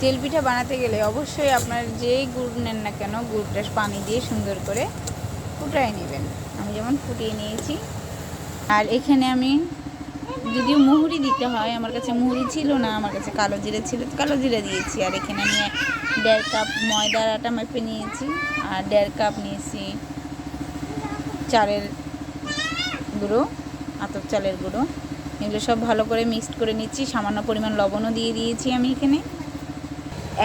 তেল পিঠা বানাতে গেলে অবশ্যই আপনার যেই গুড় নেন না কেন, গুড়টা পানি দিয়ে সুন্দর করে ফুটাই নেবেন। আমি যেমন ফুটিয়ে নিয়েছি। আর এখানে আমি যদিও মুহুরি দিতে হয়, আমার কাছে মুহুরি ছিল না, আমার কাছে কালো জিরে ছিল, কালো জিরে দিয়েছি। আর এখানে আমি দেড় কাপ ময়দার আটা মেপে নিয়েছি আর দেড় কাপ নিয়েছি চালের গুঁড়ো, আতপ চালের গুঁড়ো। এগুলো সব ভালো করে মিক্সড করে নিচ্ছি, সামান্য পরিমাণ লবণও দিয়ে দিয়েছি আমি এখানে।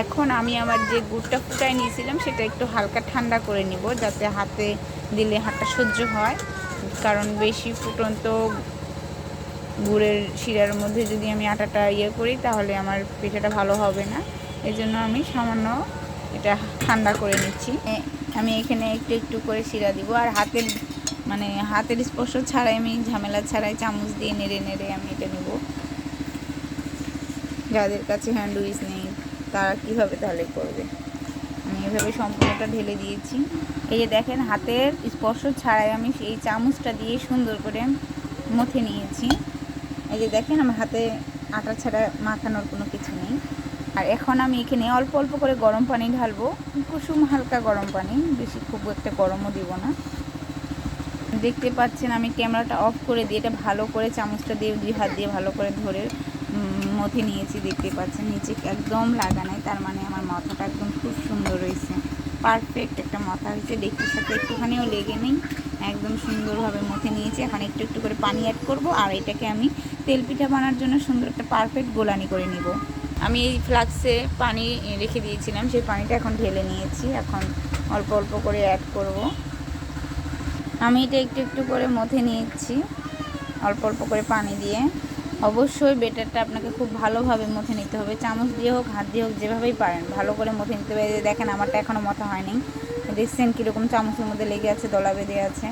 এখন আমি আমার যে গুড়টা ফুটায় নিয়েছিলাম, সেটা একটু হালকা ঠান্ডা করে নিব, যাতে হাতে দিলে হাতটা সহ্য হয়। কারণ বেশি ফুটন্ত গুড়ের শিরার মধ্যে যদি আমি আটাটা ইয়ে করি, তাহলে আমার পিঠাটা ভালো হবে না। এই জন্য আমি সামান্য এটা ঠান্ডা করে নিচ্ছি। আমি এখানে একটু একটু করে শিরা দিব, আর হাতের মানে হাতের স্পর্শ ছাড়াই আমি ঝামেলা ছাড়াই চামচ দিয়ে নেড়ে নেড়ে আমি এটা নেব। যাদের কাছে হ্যান্ড উইচ নেই তারা কীভাবে তাহলে করবে? আমি এভাবে সম্পূর্ণটা ঢেলে দিয়েছি। এই যে দেখেন, হাতের স্পর্শ ছাড়াই আমি এই চামচটা দিয়ে সুন্দর করে মথে নিয়েছি। এই যে দেখেন, আমার হাতে আটা ছাড়া মাখানোর কোনো কিছু নেই। আর এখন আমি এখানে অল্প অল্প করে গরম পানি ঢালবো। কুসুম হালকা গরম পানি, বেশি খুব একটা গরমও দিব না। দেখতে পাচ্ছেন, আমি ক্যামেরাটা অফ করে দিয়ে এটা ভালো করে চামচটা দিয়ে দুই হাত দিয়ে ভালো করে ধরে মথে নিয়েছি দেখতে পাচ্ছেন, নিচে একদম লাগা নাই, তার মানে আমার মাথাটা একদম খুব সুন্দর হয়েছে। পারফেক্ট একটা মাথা হয়েছে ডেকটির সাথে একটুখানিও লেগে নেই, একদম সুন্দরভাবে মথে নিয়েছি। এখন একটু একটু করে পানি অ্যাড করব, আর এটাকে আমি তেল পিঠা বানার জন্য সুন্দর একটা পারফেক্ট গোলানি করে নিব। আমি এই ফ্লাক্সে পানি রেখে দিয়েছিলাম, সেই পানিটা এখন ঢেলে নিয়েছি। এখন অল্প অল্প করে অ্যাড করব। আমি এটা একটু একটু করে মথে নিয়েছি, অল্প অল্প করে পানি দিয়ে। অবশ্যই বেটারটা আপনাকে খুব ভালোভাবে মথে নিতে হবে। চামচ দিয়ে হোক, হাত দিয়ে হোক, যেভাবেই পারেন, ভালো করে মথে নিতে হবে। দেখেন, আমারটা এখনও মথা হয়নি। দেখছেন কীরকম চামচের মধ্যে লেগে আছে, দলা বেঁধে আছে।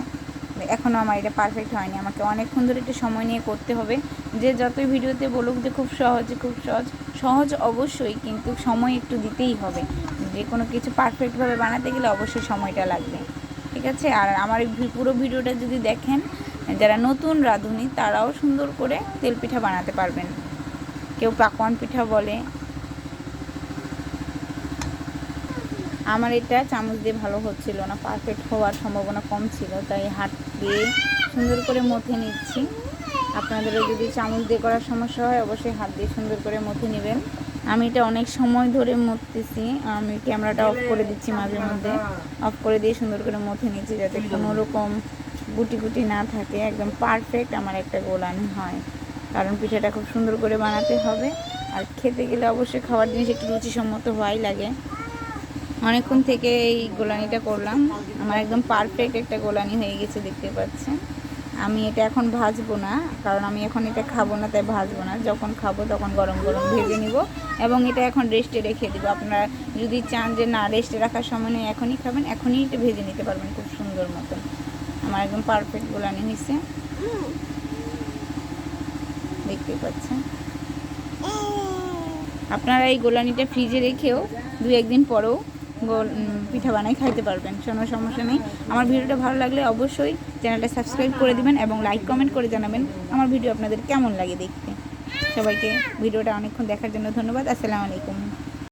এখনও আমার এটা পারফেক্ট হয়নি। আমাকে অনেকক্ষণ ধরে একটু সময় নিয়ে করতে হবে। যে যতই ভিডিওতে বলুক যে খুব সহজ খুব সহজ সহজ অবশ্যই, কিন্তু সময় একটু দিতেই হবে। যে কোনো কিছু পারফেক্টভাবে বানাতে গেলে অবশ্যই সময়টা লাগবে। ঠিক আছে? আর আমার পুরো ভিডিওটা যদি দেখেন যারা নতুন রাঁধুনি, তারাও সুন্দর করে তেল পিঠা বানাতে পারবেন। কেউ পাকওয়ান পিঠা বলে। আমার এটা চামচ দিয়ে ভালো হচ্ছিল না পারফেক্ট হওয়ার সম্ভাবনা কম ছিল, তাই হাত দিয়ে সুন্দর করে মথে নিচ্ছি। আপনাদেরও যদি চামচ দিয়ে করার সমস্যা হয়, অবশ্যই হাত দিয়ে সুন্দর করে মথে নেবেন। আমি এটা অনেক সময় ধরে মরতেছি আমি ক্যামেরাটা অফ করে দিচ্ছি মাঝে মধ্যে। অফ করে দিয়ে সুন্দর করে মথে নিচ্ছি যাতে কোনো রকম গুটি গুটি না থাকে, একদম পারফেক্ট আমার একটা গোলানি হয়। কারণ পিঠাটা খুব সুন্দর করে বানাতে হবে। আর খেতে গেলে অবশ্যই খাবার জিনিস একটু রুচিসম্মত হওয়াই লাগে। অনেকক্ষণ থেকে এই গোলানিটা করলাম। আমার একদম পারফেক্ট একটা গোলানি হয়ে গেছে দেখতে পাচ্ছেন। আমি এটা এখন ভাজবো না, কারণ আমি এখন এটা খাব না, তাই ভাজবো না। যখন খাব তখন গরম গরম ভেজে নিব এবং এটা এখন রেস্টে রেখে দিব। আপনারা যদি চান যে না রেস্টে রাখার সময় নেই, এখনই খাবেন, এখনই এটা ভেজে নিতে পারবেন খুব সুন্দর মতন। আমার একদম পারফেক্ট গোলানি হয়েছে দেখতে পাচ্ছেন। আপনারা এই গোলানিটা ফ্রিজে রেখেও দু একদিন পরেও গোল পিঠা বানাই খাইতে পারবেন, কোনো সমস্যা নেই। আমার ভিডিওটা ভালো লাগলে অবশ্যই চ্যানেলটা সাবস্ক্রাইব করে দিবেন এবং লাইক কমেন্ট করে জানাবেন আমার ভিডিও আপনাদের কেমন লাগে দেখতে। সবাইকে ভিডিওটা অনেকক্ষণ দেখার জন্য ধন্যবাদ। আসসালামু আলাইকুম।